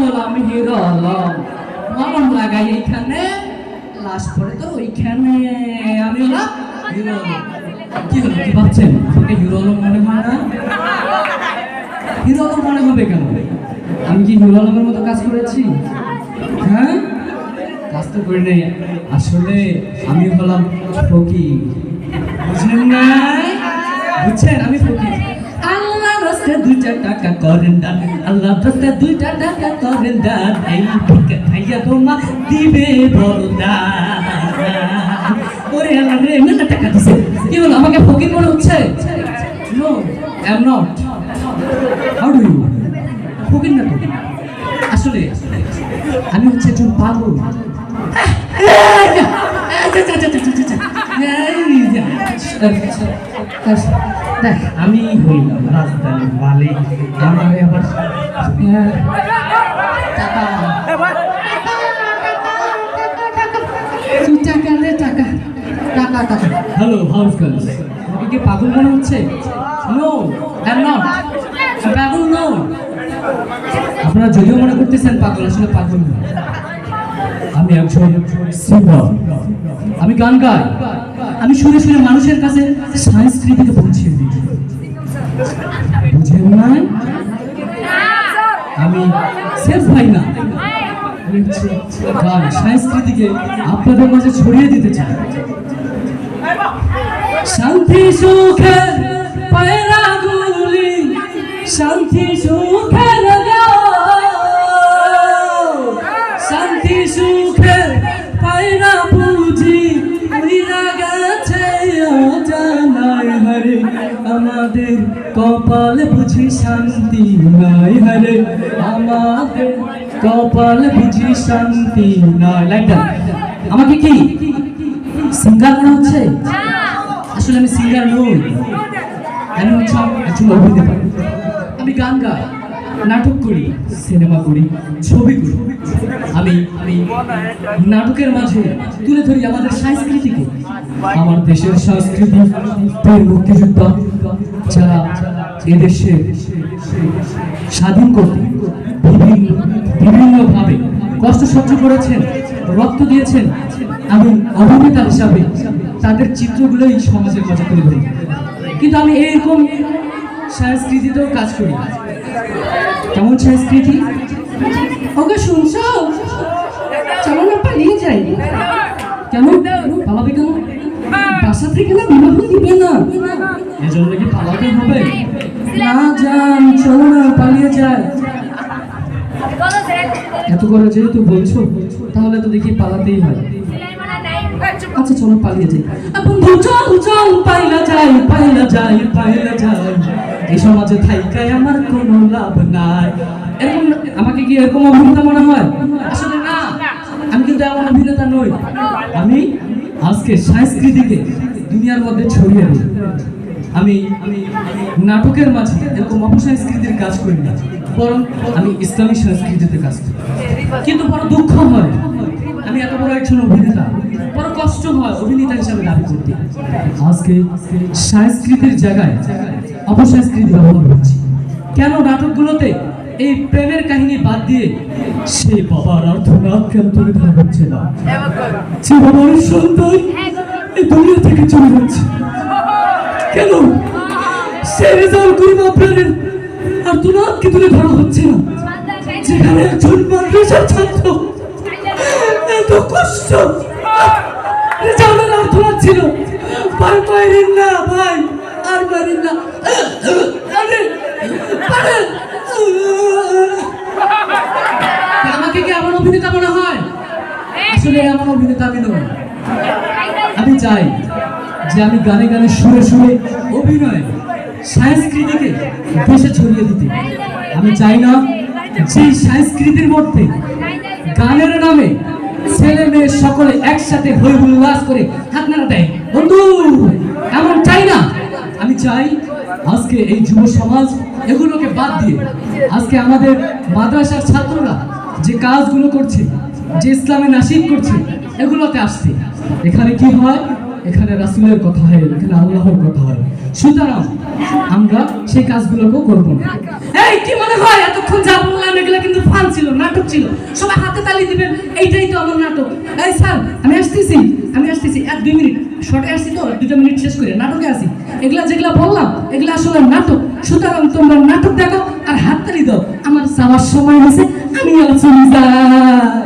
বললাম, হিরো হলাম মলম লাগাই এইখানে, লাশ পরে তো ওইখানে। আমি হলাম হিরো কি হলো, কি ভাবছেন? আমাকে হিরো হলাম মনে হয় না? হিরো আলম মনে হবে কেন? আমি কি হিরো আলমের মতো কাজ করেছি? হ্যাঁ? কাজ তো করি নাই। আসলে আমি হলাম ফকির। বুঝলেন না? বুঝছেন? আমি ফকির। আল্লাহ রাস্তা দুইটা টাকা করেন আল্লাহ রাস্তা দুইটা টাকা করেন দান এই ভিক্ষা খাইয়া তোমা দিবে বরদান ওরে আল্লাহ রে মেলা টাকা দিছে। আমাকে ফকির মনে হচ্ছে? নো এম নট হাউ ফকির না আসলে, আমি হচ্ছে একজন পাগল। আমি হইলাম রাজধানীর মালিক। আমার আবার টাকা টাকা দে টাকা টাকা টাকা হ্যালো হাউস গার্লস আমাকে কি পাগল মনে হচ্ছে? নো আই এম নট পাগল আপনারা যদিও মনে করতেছেন পাগল, আসলে পাগল আমি একজন সিঙ্গার আমি গান গাই। আমি শুনে শুনে মানুষের কাছে সংস্কৃতিকে পৌঁছে দিই। বুঝেন না আমি সেফ ভাই না। গান সংস্কৃতিকে আপনাদের মাঝে ছড়িয়ে দিতে চাই। শান্তি সুখে পায়রা গুলি শান্তি সুখের আমাদের কপাল বুঝি শান্তি নাই হরে আমাদের কপাল বুঝি শান্তি নাই। লাইটা আমাকে কি? সিঙ্গার মনে হচ্ছে? আসলে আমি সিঙ্গার নই। আমি হচ্ছে একজন অভিনেতা। আমি গান গাই। নাটক করি সিনেমা করি ছবি করি আমি নাটকের মাঝে তুলে ধরি আমাদের সংস্কৃতিকে। আমার দেশের সংস্কৃতি মুক্তিযোদ্ধা যারা এদেশে স্বাধীন করতে বিভিন্ন বিভিন্নভাবে কষ্ট সহ্য করেছেন, রক্ত দিয়েছেন আমি অভিনেতা হিসাবে তাদের চিত্রগুলোই সমাজের মাঝে তুলে ধরি। কিন্তু আমি এরকম সংস্কৃতিতেও কাজ করি কেমন সংস্কৃতি ওকে শুনছো? চলো না পালিয়ে যাই। কেন পালাবে কেন বাসা থেকে না বিবাহ দিবে না। এজন্য কি পালাতে হবে? না যান চলো না পালিয়ে এত করে যেহেতু বলছো তাহলে তো দেখি পালাতেই হয়। আচ্ছা চলো পালিয়ে যাই। বন্ধু চল চল পাইলা যাই পাইলা যাই পাইলা যাই। এই সমাজে থাইকায় এরকম অভিনেতা মনে হয়? আসলে না। আমি কিন্তু এমন অভিনেতা নই। আমি আজকে সংস্কৃতিকে দুনিয়ার মধ্যে ছড়িয়ে দিই আমি নাটকের মাঝে এরকম অপসংস্কৃতির কাজ করি না। বরং আমি ইসলামী সংস্কৃতিতে কাজ করি। কিন্তু বড় দুঃখ হয়। আমি এত বড় একজন অভিনেতা। বড় কষ্ট হয় অভিনেতা হিসাবে দাবি করতে। আজকে সংস্কৃতির জায়গায় অপসংস্কৃতি ব্যবহার হচ্ছে। কেন নাটকগুলোতে এই প্রেমের কাহিনী বাদ দিয়ে সে বাবার অর্থনাথ কেন তুলে ধরা হচ্ছে না? সে বাবার সন্তান এই দুনিয়া থেকে চলে যাচ্ছে। কেন? সে রেজাল্ট করব আপনাদের অর্থনাথকে তুলে ধরা হচ্ছে না? যেখানে একজন মাদ্রাসার ছাত্র এত কষ্ট রেজাল্টের অর্থনাথ ছিল। ভাই পাইলেন না ভাই, আর পাইলেন না। আমাকে কি এমন অভিনেতা মনে হয়? আসলে এমন অভিনেতা আমি নই। আমি চাই যে আমি গানে গানে অভিনয়, সংস্কৃতিকে দেশে ছড়িয়ে দিতে। আমি চাই না যে সংস্কৃতির মধ্যে গানের নামে ছেলে মেয়ে সকলে একসাথে হই উল্লাস করে হাত নাড়া দেয় বন্ধু এমন চাই না আমি চাই আজকে এই যুব সমাজ এগুলোকে বাদ দিয়ে আজকে আমাদের মাদ্রাসার ছাত্ররা যে কাজগুলো করছে, যে ইসলামে নাসিক করছে, এগুলোতে আসছে। এখানে কি হয়? এখানে রাসুলের কথা হয়, এখানে আল্লাহর কথা হয়। সুতরাং আমরা সেই কাজগুলোকেও করব না। এই, কি মনে হয়? এতক্ষণ যা বললাম ছিল, নাটক ছিল। সবাই হাতে তালি দিবেন, এইটাই তো আমার নাটক। এই স্যার, আমি আসতেছি আমি আসতেছি। এক, দুই মিনিট শর্টে আসছি তো দুটো মিনিট শেষ করে নাটকে আসি। এগুলা যেগুলা বললাম, এগুলা আসলে নাটক। সুতরাং তোমরা নাটক দেখো আর হাত তালি দাও। আমার যাওয়ার সময় হয়েছে, আমি আলোচনা যাই